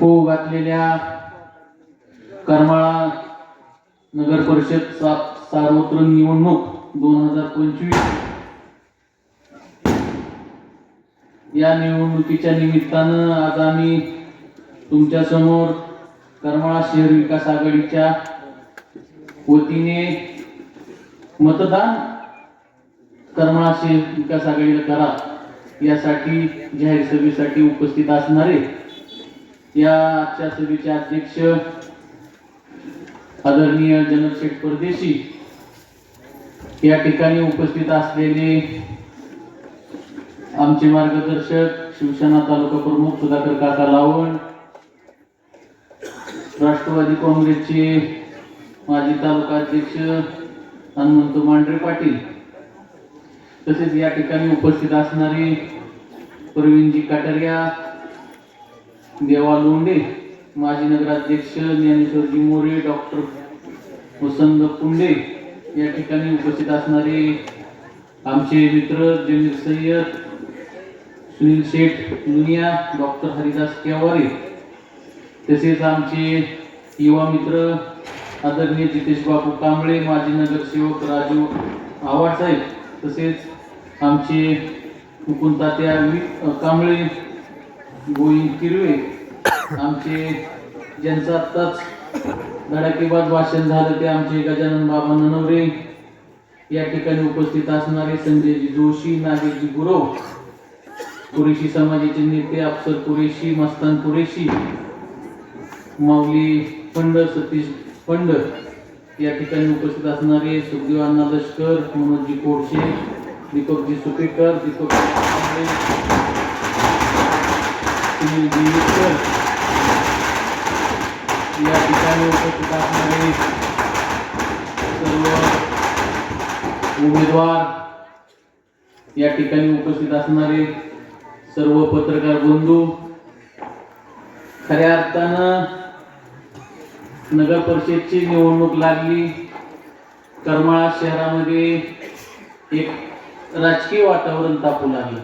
हो घातलेल्या करमाळा नगर परिषद सार्वत्र सार्वत्रिक निवडणूक दोन हजार पंचवीस. या निवडणुकीच्या निमित्तानं आज आम्ही तुमच्यासमोर करमाळा शहर विकास आघाडीच्या वतीने मतदान करमाळा शहर विकास आघाडीला करा यासाठी जाहीर सभेसाठी उपस्थित असणारे या आजच्या सभेचे अध्यक्ष आदरणीय जनशेठ परदेशी या ठिकाणी उपस्थित असलेले आमचे मार्गदर्शक शिवसेना तालुका प्रमुख सुधाकर काका लावण राष्ट्रवादी काँग्रेसचे माजी तालुका अध्यक्ष हनुमंत मांढरे पाटील तसेच या ठिकाणी उपस्थित असणारे प्रवीणजी कटारिया देवा लोंढे माजी नगराध्यक्ष ज्ञानेश्वरजी मोरे डॉक्टर वसंत पुंडे या ठिकाणी उपस्थित असणारे आमचे मित्र जमीर सय्यद सुनील शेठ लुनिया डॉक्टर हरिदास केवारे तसेच आमचे युवा मित्र आदरणीय जितेश बापू कांबळे माजी नगरसेवक राजू आव्हाड साहेब तसेच आमचे मुकुंद तात्या कांबळे गोविंद किरवे आमचे ज्यांचं आत्ताच धडाकेबाद भाषण झालं ते आमचे गजानन बाबा ननवरे. या ठिकाणी उपस्थित असणारे संजयजी जोशी नागेशजी गुरव कुरेशी समाजाचे नेते अफसर कुरेशी मस्तान कुरेशी माऊली पंड सतीश पंड या ठिकाणी उपस्थित असणारे सुखदेव लष्कर मनोजी कोडशे दीपकजी सुपेकर दीपक या ठिकाणी उपस्थित असणारे सर्व उमेदवार या ठिकाणी उपस्थित असणारे सर्व पत्रकार बंधू खऱ्या अर्थानं नगर परिषदची निवडणूक लागली. करमाळा शहरामध्ये एक राजकीय वातावरण तापू लागलं.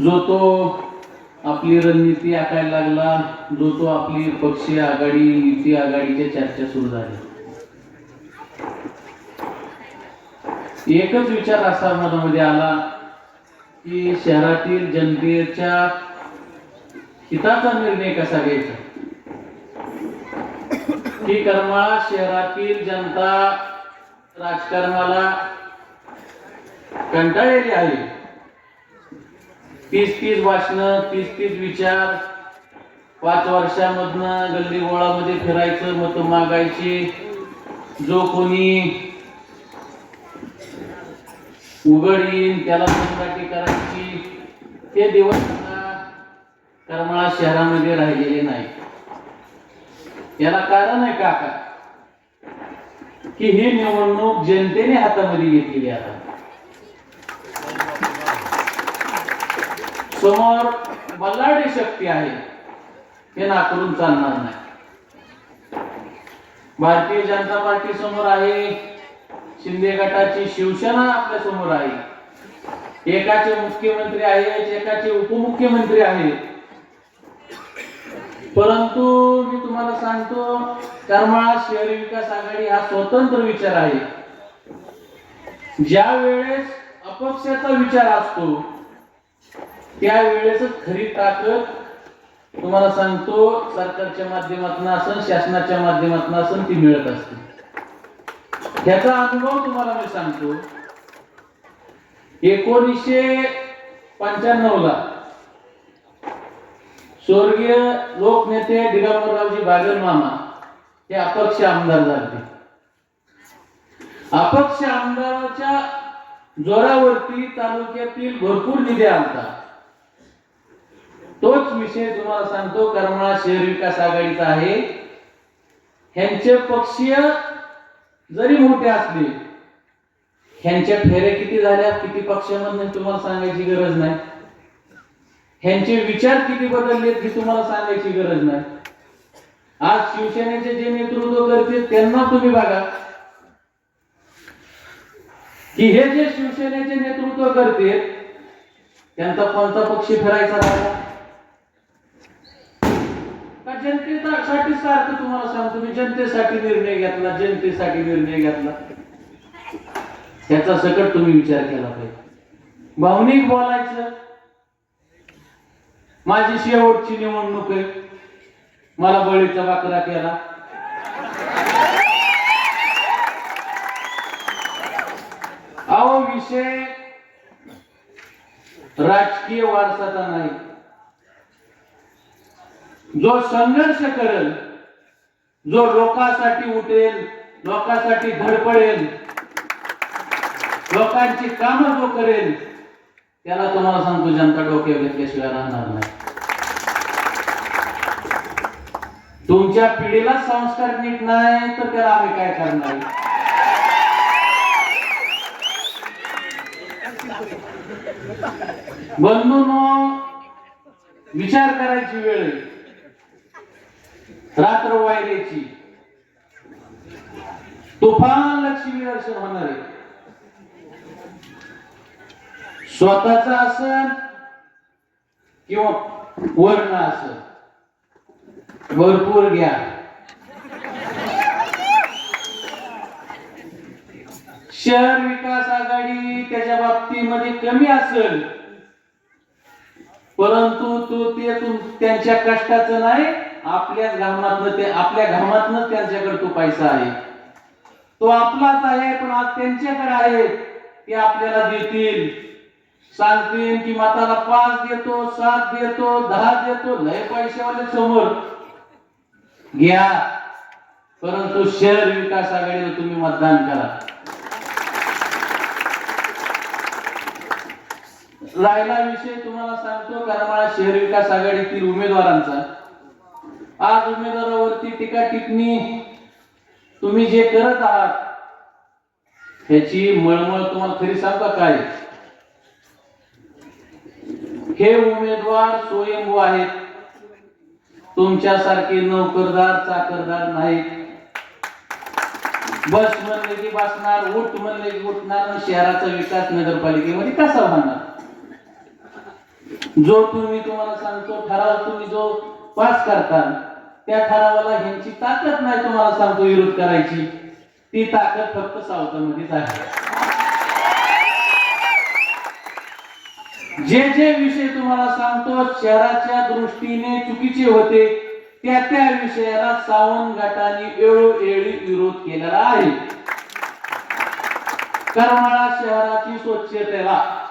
जो तो आपली रणनीती आखायला लागला जो तो आपली पक्षीय आघाडी युती आघाडीच्या चर्चा सुरू झाली एकच विचार असा मनामध्ये आला की शहरातील जनतेच्या हिताचा निर्णय कसा घ्यायचा? की करमाळा शहरातील जनता राजकारणाला कंटाळलेली आहे? तीस तीस भाषणं तीस तीस विचार पाच वर्षामधनं गल्ली गोळामध्ये फिरायचं मत मागायचे. जो कोणी उघड येईल त्याला मनगाठी करायची. ते दिवस करमाळा शहरामध्ये राहिलेले नाही याला कारण आहे काका की ही निवडणूक जनतेने हातामध्ये घेतलेली आता समोर बल्लाडी शक्ती आहे. हे नाकारून चालणार नाही. भारतीय जनता पार्टी समोर आहे. शिंदे गटाची शिवसेना आपल्यासमोर आहे. एकाचे मुख्यमंत्री आहेत एकाचे उपमुख्यमंत्री आहेत. परंतु मी तुम्हाला सांगतो करमाळा शहरी विकास आघाडी हा स्वतंत्र विचार आहे. ज्या वेळेस अपक्षाचा विचार असतो त्यावेळेस खरी ताकद तुम्हाला सांगतो सरकारच्या माध्यमातून असन शासनाच्या माध्यमातून असन ती मिळत असते. ह्याचा अनुभव तुम्हाला मी सांगतो. एकोणीसशे पंच्याण्णव ला स्वर्गीय लोकनेते दिगंबररावजी बागल मामा हे अपक्ष आमदार झाले. अपक्ष आमदाराच्या जोरावरती तालुक्यातील भरपूर निधी आणतात. तोच विषय तुम्हाला सांगतो करमाळा शहर विकास आघाडीचा आहे. ह्यांचे पक्षीय जरी मोठे असले ह्यांच्या फेऱ्या किती झाल्या किती पक्षामधून तुम्हाला सांगायची गरज नाही. ह्यांचे विचार किती बदलले ही तुम्हाला सांगायची गरज नाही. आज शिवसेनेचे जे नेतृत्व करते त्यांना तुम्ही बघा. की हे जे शिवसेनेचे नेतृत्व करते त्यांचा कोणता पक्ष फिरायचा राहिला? का जनतेसाठी सारखं तुम्हाला सांगतो मी जनतेसाठी निर्णय घेतला जनतेसाठी निर्णय घेतला. त्याचा सकट तुम्ही विचार केला पाहिजे. भावनिक बोलायचं माझी शेवटची निवडणूक आहे. मला बळीचा बाकरा केला. अहो विषय राजकीय वारसाचा नाही. जो संघर्ष करेल जो लोकांसाठी उठेल लोकांसाठी धडपडेल लोकांची कामं जो करेल त्याला तुम्हाला सांगतो जनता डोक्यावर घेतल्याशिवाय राहणार नाही तुमच्या पिढीला संस्कार नीट नाही तर त्याला आम्ही काय करणार बंधून विचार करायची वेळ आहे. रात्र वायरेची तुफान लक्ष्मी दर्शन होणार आहे. स्वतःच असन किंवा वर्ण असं भरपूर घ्या. शहर विकास आघाडी त्याच्या बाबतीमध्ये कमी असेल. परंतु तो ते तुम त्यांच्या कष्टाचं नाही. आपल्याच घामातनं ते आपल्या घामातनं त्यांच्याकडे तो पैसा आहे. तो आपलाच आहे पण आज त्यांच्याकडे आहे. ते आपल्याला देतील. सांगतील की मताला पाच देतो सात देतो दहा देतो लय पैशावाले समोर. घ्या. परंतु शहर विकास आघाडीला तुम्ही मतदान करा. राहिला विषय तुम्हाला सांगतो करमाळा शहर विकास आघाडीतील उमेदवारांचा. आज उमेदवारावरती टीका टिप्पणी. तुम्ही जे करत आहात ह्याची मळमळ तुम्हाला खरी सांगता काय हे उमेदवार स्वयंभू आहेत. तुमच्यासारखे नोकरदार चाकरदार नाहीत. बस म्हणले की बसणार उठ म्हणले की उठणार शहराचा विकास नगरपालिकेमध्ये कसा होणार? जो तुम्ही तुम्हाला सांगतो ठराव तुम्ही जो पास करतात. त्या ठरावाला ह्यांची ताकद नाही तुम्हाला सांगतो विरोध करायची. ती ताकद फक्त सावतामध्येच आहे. जे जे विषय तुम्हाला सांगतो शहराच्या दृष्टीने चुकीचे होते त्या त्या विषयाला सावंत गटाने वेळोवेळी विरोध केलेला आहे. करमाळा शहराची स्वच्छतेला.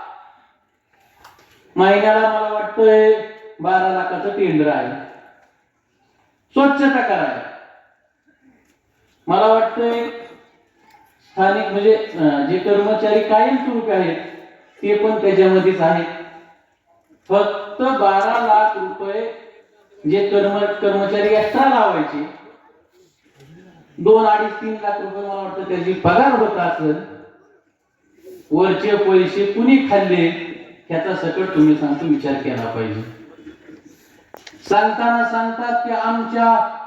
महिन्याला मला वाटतंय बारा लाखाचं टेंडर आहे. स्वच्छता करायला. मला वाटतंय स्थानिक म्हणजे जे कर्मचारी कायमस्वरूपी आहेत ते पण त्याच्यामध्येच आहेत. फक्त बारा लाख रुपये जे कर्म कर्मचारी एक्स्ट्रा लावायचे दोन अडीच तीन लाख रुपये मला वाटतं त्याची पगार होत असेल वरचे पैसे कुणी खाल्ले ह्याचा सकट तुम्ही सांगतो विचार केला पाहिजे. सांगताना सांगतात की आमच्या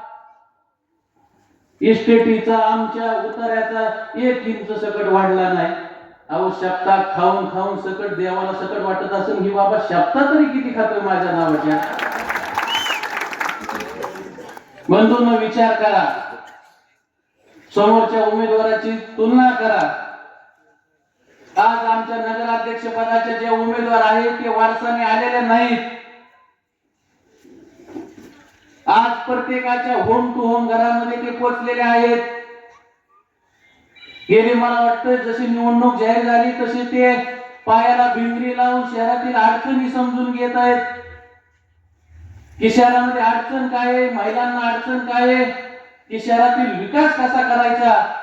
इस्टेटीचा आमच्या उतार्याचा एक इंच सकट वाढला नाही. अहो शब्दा खाऊन खाऊन सकट देवाला सकट वाटत असेल ही बाबा शब्दा तरी किती खातोय माझ्या नावाच्या? बंधूंनो विचार करा. समोरच्या उमेदवाराची तुलना करा. आज आमच्या नगराध्यक्ष पदाचे जे उमेदवार आहेत ते वारसाने आलेले नाहीत. आज प्रत्येकाच्या होम टू होम घरामध्ये ते पोचलेले आहेत. गेली मला वाटतं जशी निवडणूक जाहीर झाली तसे ते पायाला भिंगरी लावून शहरातील अडचणी समजून घेत आहेत. की शहरामध्ये अडचण काय आहे? महिलांना अडचण काय आहे? की शहरातील विकास कसा करायचा?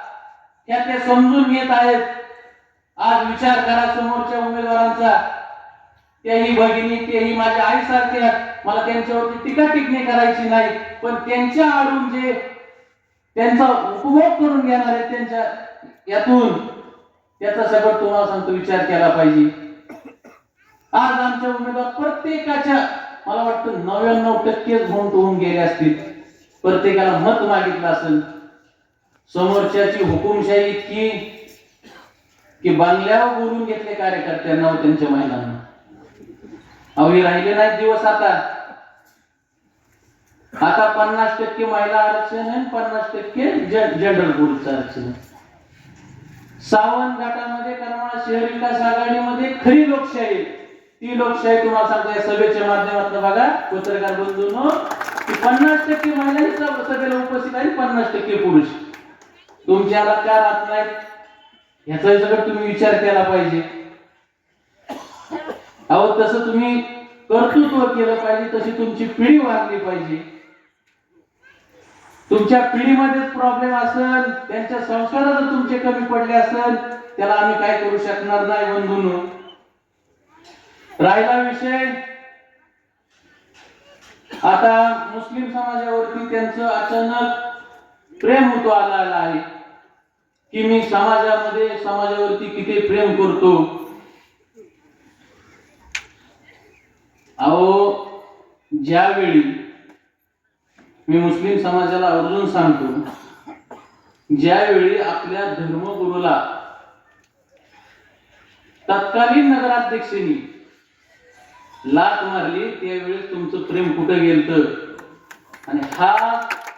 त्या ते समजून घेत आहेत. आज विचार करा समोरच्या उमेदवारांचा. त्याही भगिनी तेही माझ्या आईसारख्या मला त्यांच्यावरती टीका टिप्पणी करायची नाही पण त्यांच्या आडून जे त्यांचा उपभोग करून घेणार आहेत त्यांच्या यातून त्याचा सगळं तुम्हाला सांगतो विचार केला पाहिजे. आज आमच्या उमेदवार प्रत्येकाच्या मला वाटतं नव्याण्णव टक्केच होऊन होऊन गेले असतील. प्रत्येकाला मत मागितलं असेल. समोरच्याची हुकुमशाही इतकी की बांगल्यावर बोलून घेतले कार्यकर्त्यांना व त्यांच्या महिलांना. अवघे राहिले नाहीत दिवस आता. आता पन्नास टक्के महिला आरक्षण आहे पन्नास टक्के जनरल बोर्डचं आरक्षण सावन सावंत घाटामध्ये करमाळा शहर विकास आघाडीमध्ये खरी लोकशाही ती लोकशाही तुम्हाला सांगता या सभेच्या माध्यमातून बघा पत्रकार बंधून पन्नास टक्के महिला सभेला उपस्थित आहे पन्नास टक्के पुरुष. तुमच्याला का राहत नाहीत ह्याचा सगळं तुम्ही विचार केला पाहिजे. अहो तसं तुम्ही कर्तृत्व केलं पाहिजे तशी तुमची पिढी वाढली पाहिजे. तुमच्या पिढीमध्येच प्रॉब्लेम असेल त्यांच्या संस्कार जर तुमचे कमी पडले असेल त्याला आम्ही काय करू शकणार नाही बंधून? राहिला विषय. आता मुस्लिम समाजावरती त्यांचं अचानक प्रेम होतो आलेला आहे. की मी समाजामध्ये समाजावरती किती प्रेम करतो? अहो ज्यावेळी मी मुस्लिम समाजाला आवर्जून सांगतो ज्यावेळी आपल्या धर्मगुरूला तत्कालीन नगराध्यक्षांनी लात मारली त्यावेळेस तुमचं प्रेम कुठं गेलत? आणि हा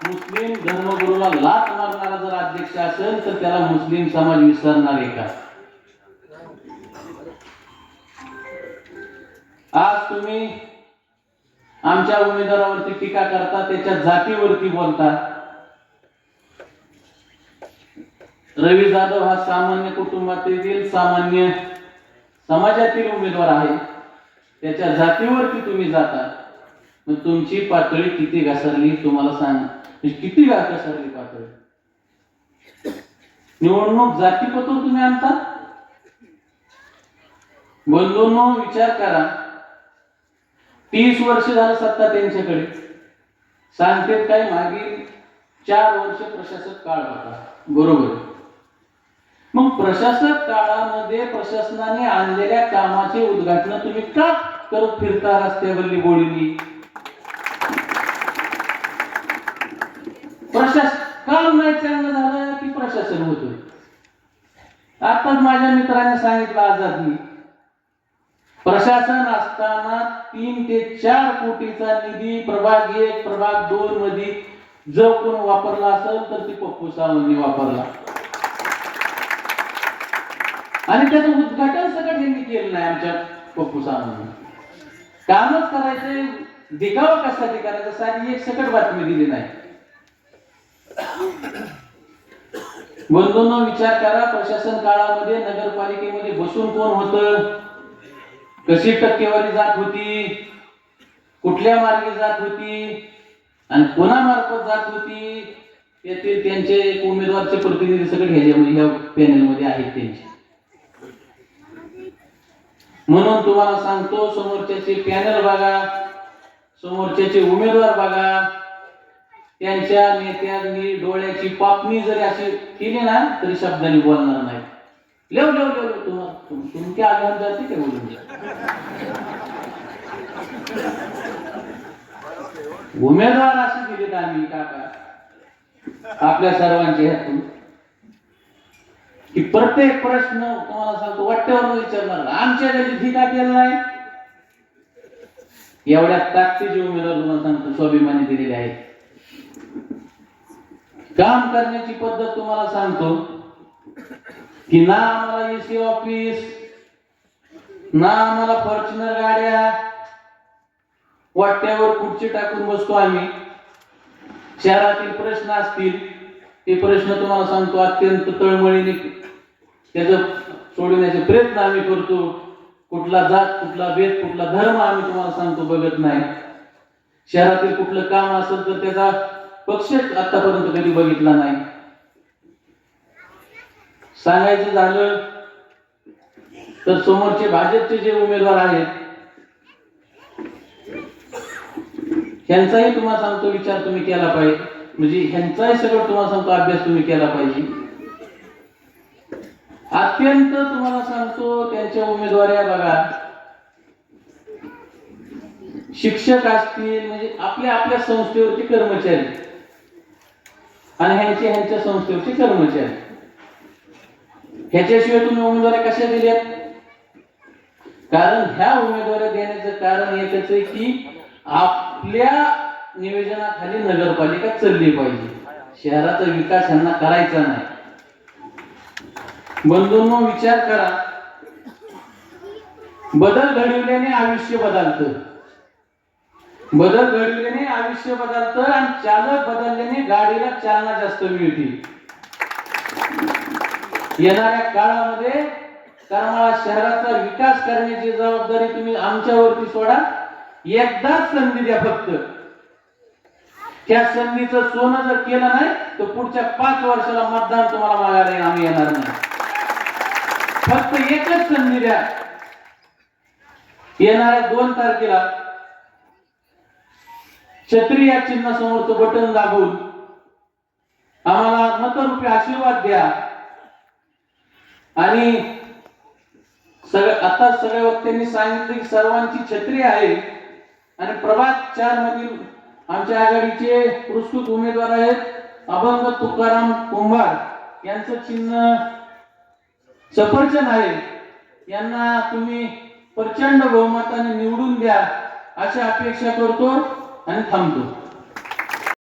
मुस्लिम धर्मगुरूला लाट मारणारा जर अध्यक्ष असेल तर त्याला मुस्लिम समाज विसरणार आहे का? आज तुम्ही आमच्या उमेदवारावरती टीका करता त्याच्या जातीवरती बोलतात. रवी जाधव हा सामान्य कुटुंबातील सामान्य समाजातील उमेदवार आहे. त्याच्या जातीवरती तुम्ही जाता. मग तुमची पातळी किती घसरली तुम्हाला सांग. म्हणजे किती घसरली पातळी? निवडणूक जातीपतून तुम्ही आणता? बंधूंनो विचार करा. तीस वर्ष झालं सत्ता त्यांच्याकडे. सांगतेत काय? मागील चार वर्ष प्रशासक काळ होता. बरोबर. मग प्रशासक काळामध्ये प्रशासनाने आणलेल्या कामाचे उद्घाटन तुम्ही का करत फिरता रस्त्यावरली गोळीनी प्रशास काम नाही चांगलं झालं? की प्रशासन होतोय आताच माझ्या मित्राने सांगितलं आझादनी प्रशासन असताना तीन ते चार कोटीचा निधी प्रभाग एक प्रभाग दोन मध्ये जर कोण वापरला असेल तर ती पप्पू सावंतनी वापरला. आणि त्याचं उद्घाटन सगळं त्यांनी केलं नाही आमच्या पप्पू सावंतनी कामच करायचे दिखावा कशासाठी करायचा? साधी एक सकट बातमी दिली नाही. बंधूंना विचार करा प्रशासन काळामध्ये नगरपालिकेमध्ये बसून कोण होतं? कशी टक्केवारी जात होती? कुठल्या मार्गे जात होती? आणि कोणामार्फत जात होती? त्यातील त्यांचे एक उमेदवारचे प्रतिनिधी सगळे ह्याच्यामध्ये ह्या पॅनलमध्ये आहेत त्यांचे. म्हणून तुम्हाला सांगतो समोरच्याचे पॅनल बघा. समोरच्याचे उमेदवार बघा. त्यांच्या नेत्यांनी डोळ्याची पापणी जरी अशी केली ना तरी शब्दांनी बोलणार नाही लेव लेव लेव तुम्हाला तुमच्या आगाम जाते ते बोलून उमेदवार असे दिलेत आम्ही काका. आपल्या सर्वांच्या हातून की प्रत्येक प्रश्न तुम्हाला सांगतो वाट्यावर विचारणार. आमच्या घरी का केलं नाही एवढ्या ताकदीचे उमेदवार तुम्हाला सांगतो स्वाभिमानी दिलेले आहेत. काम करण्याची पद्धत तुम्हाला सांगतो की ना आम्हाला एसी ऑफिस ना आम्हाला फॉर्च्युनर गाड्या वाट्यावर कुठची टाकून बसतो आम्ही. शहरातील प्रश्न असतील ते प्रश्न तुम्हाला सांगतो अत्यंत तळमळीने त्याचं सोडवण्याचे प्रयत्न आम्ही करतो. कुठला जात कुठला भेद कुठला धर्म आम्ही तुम्हाला सांगतो बघत नाही. शहरातील कुठलं काम असेल तर त्याचा पक्ष आतापर्यंत कधी बघितला नाही. सांगायचं झालं तर समोरचे भाजपचे जे उमेदवार आहेत ह्यांचाही तुम्हाला सांगतो विचार तुम्ही केला पाहिजे. म्हणजे ह्यांचाही सगळं तुम्हाला सांगतो अभ्यास तुम्ही केला पाहिजे. अत्यंत तुम्हाला सांगतो त्यांच्या उमेदवाऱ्या बघा. शिक्षक असतील म्हणजे आपल्या आपल्या संस्थेवरचे कर्मचारी. आणि ह्यांचे ह्यांच्या संस्थेवरचे कर्मचारी. ह्याच्याशिवाय तुम्ही उमेदवारी कशा दिल्यात? कारण ह्या उमेदवाऱ्या देण्याचं कारण एकच आहे की आपल्या नियोजनाखाली नगरपालिका चालली पाहिजे. शहराचा विकास यांना करायचा नाही. बंधूंनो विचार करा. बदल घडविल्याने आयुष्य बदलतं. बदल घडविल्याने आयुष्य बदलतं आणि चालक बदलल्याने गाडीला चालना जास्त मिळते येणाऱ्या काळामध्ये करमाळा शहराचा विकास करण्याची जबाबदारी तुम्ही आमच्यावरती सोडा. एकदाच संधी द्या फक्त. त्या संधीचं सोनं जर केलं नाही तर पुढच्या पाच वर्षाला मतदान तुम्हाला मागायला आम्ही येणार नाही. फक्त एकच संधी द्या. येणाऱ्या दोन तारखेला छत्री या चिन्हासमोरचं बटन दाबून आम्हाला मतरूपी आशीर्वाद द्या. आणि सगळ्या आता सगळ्या वक्त्यांनी सांगितलं की सर्वांची छत्री आहे. आणि प्रभात चार मधील आमच्या आघाडीचे पुरस्कृत उमेदवार आहेत अभंग तुकाराम कुंभार. यांचं चिन्ह सफरचंद आहे. यांना तुम्ही प्रचंड बहुमताने निवडून द्या अशा अपेक्षा करतो आणि थांबतो.